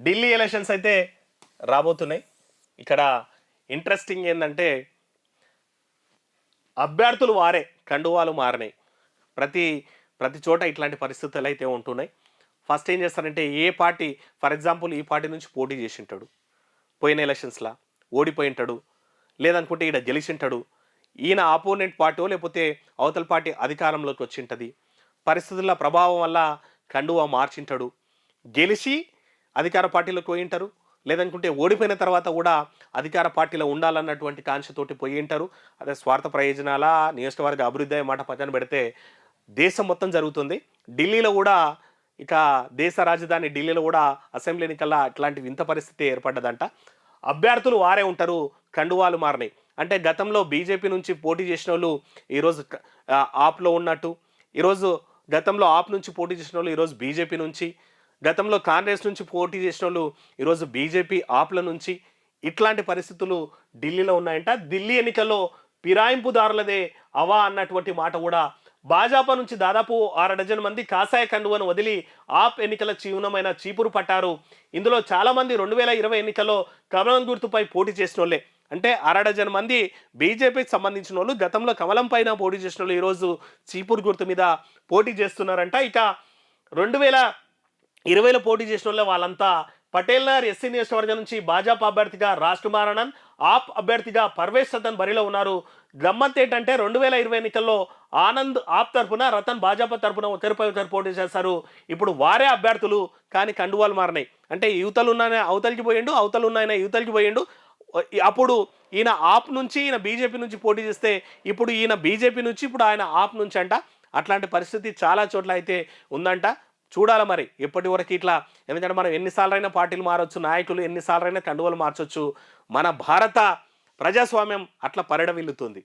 Delhi elections అయితే రాబోతున్నాయి. ఇక్కడ ఇంట్రెస్టింగ్ ఏంటంటే అభ్యర్థులు వారే కండువాలు మారినాయి. ప్రతి ప్రతి చోట ఇట్లాంటి పరిస్థితులు అయితే ఉంటున్నాయి. ఫస్ట్ ఏం చేస్తారంటే ఏ పార్టీ ఫర్ ఎగ్జాంపుల్ ఈ పార్టీ నుంచి పోటీ చేసింటాడు. పోయిన ఎలక్షన్స్లా ఓడిపోయి ఉంటాడు లేదనుకుంటే ఈడ గెలిచింటాడు. ఈయన ఆపోనెంట్ పార్టీ లేకపోతే అవతల పార్టీ అధికారంలోకి వచ్చింటది. పరిస్థితుల ప్రభావం వల్ల కండువా మార్చింటాడు. గెలిచి అధికార పార్టీలోకి పోయి ఉంటారు లేదనుకుంటే ఓడిపోయిన తర్వాత కూడా అధికార పార్టీలో ఉండాలన్నటువంటి కాంక్షతోటి పోయి ఉంటారు అదే స్వార్థ ప్రయోజనాల నియోజకవర్గ అభివృద్ధి అయ్యే మాట పక్కన పెడితే దేశం మొత్తం జరుగుతుంది. ఢిల్లీలో కూడా ఇక దేశ రాజధాని ఢిల్లీలో కూడా అసెంబ్లీ ఎన్నికల్లో ఇట్లాంటి వింత పరిస్థితి ఏర్పడ్డదంట. అభ్యర్థులు వారే ఉంటారు కండువాలు మారినాయి. అంటే గతంలో బీజేపీ నుంచి పోటీ చేసిన వాళ్ళు ఈరోజు ఆప్లో ఉన్నట్టు. ఈరోజు గతంలో ఆప్ నుంచి పోటీ చేసిన వాళ్ళు ఈరోజు బీజేపీ నుంచి. గతంలో కాంగ్రెస్ నుంచి పోటీ చేసిన వాళ్ళు ఈరోజు బీజేపీ ఆప్ల నుంచి ఇట్లాంటి పరిస్థితులు ఢిల్లీలో ఉన్నాయంట. ఢిల్లీ ఎన్నికల్లో పిరాయింపుదారులదే అవా అన్నటువంటి మాట కూడా భాజపా నుంచి దాదాపు ఆరు డజన్ మంది కాషాయ కండువను వదిలి ఆప్ ఎన్నికల చిహ్నమైన చీపురు పట్టారు. ఇందులో చాలామంది రెండు వేల ఇరవై ఎన్నికల్లో కమలం గుర్తుపై పోటీ చేసిన వాళ్ళే అంటే అర డజన్ మంది బీజేపీకి సంబంధించిన వాళ్ళు గతంలో కమలం పైన పోటీ చేసిన వాళ్ళు ఈరోజు చీపురు గుర్తు మీద పోటీ చేస్తున్నారంట. ఇక రెండు వేల ఇరవైలో పోటీ చేసిన వాళ్ళంతా పటేల్నర్ ఎస్సీ నియోజకవర్గం నుంచి భాజపా అభ్యర్థిగా రాజ్ కుమార్ ఆనంద్ ఆప్ అభ్యర్థిగా పర్వేష్ రతన్ బరిలో ఉన్నారు. గమ్మత్ ఏంటంటే రెండు వేల ఇరవై ఎన్నికల్లో ఆనంద్ ఆప్ తరపున రతన్ భాజపా తరపున ఒకరిపై పోటీ చేశారు. ఇప్పుడు వారే అభ్యర్థులు కానీ కండువాలు మారినాయి. అంటే యువతలు ఉన్నాయని అవతలికి పోయిండు అవతలు ఉన్న యువతలికి పోయిండు. అప్పుడు ఈయన ఆప్ నుంచి ఈయన బీజేపీ నుంచి పోటీ చేస్తే ఇప్పుడు ఈయన బీజేపీ నుంచి ఇప్పుడు ఆయన ఆప్ నుంచి అంట. అట్లాంటి పరిస్థితి చాలా చోట్ల అయితే ఉందంట. చూడాలి మరి. ఎప్పటి వరకు ఇట్లా ఎందుకంటే మనం ఎన్నిసార్లైనా పార్టీలు మారొచ్చు నాయకులు ఎన్నిసార్లైనా కండువలు మార్చొచ్చు. మన భారత ప్రజాస్వామ్యం అట్లా పరిడవిల్లుతుంది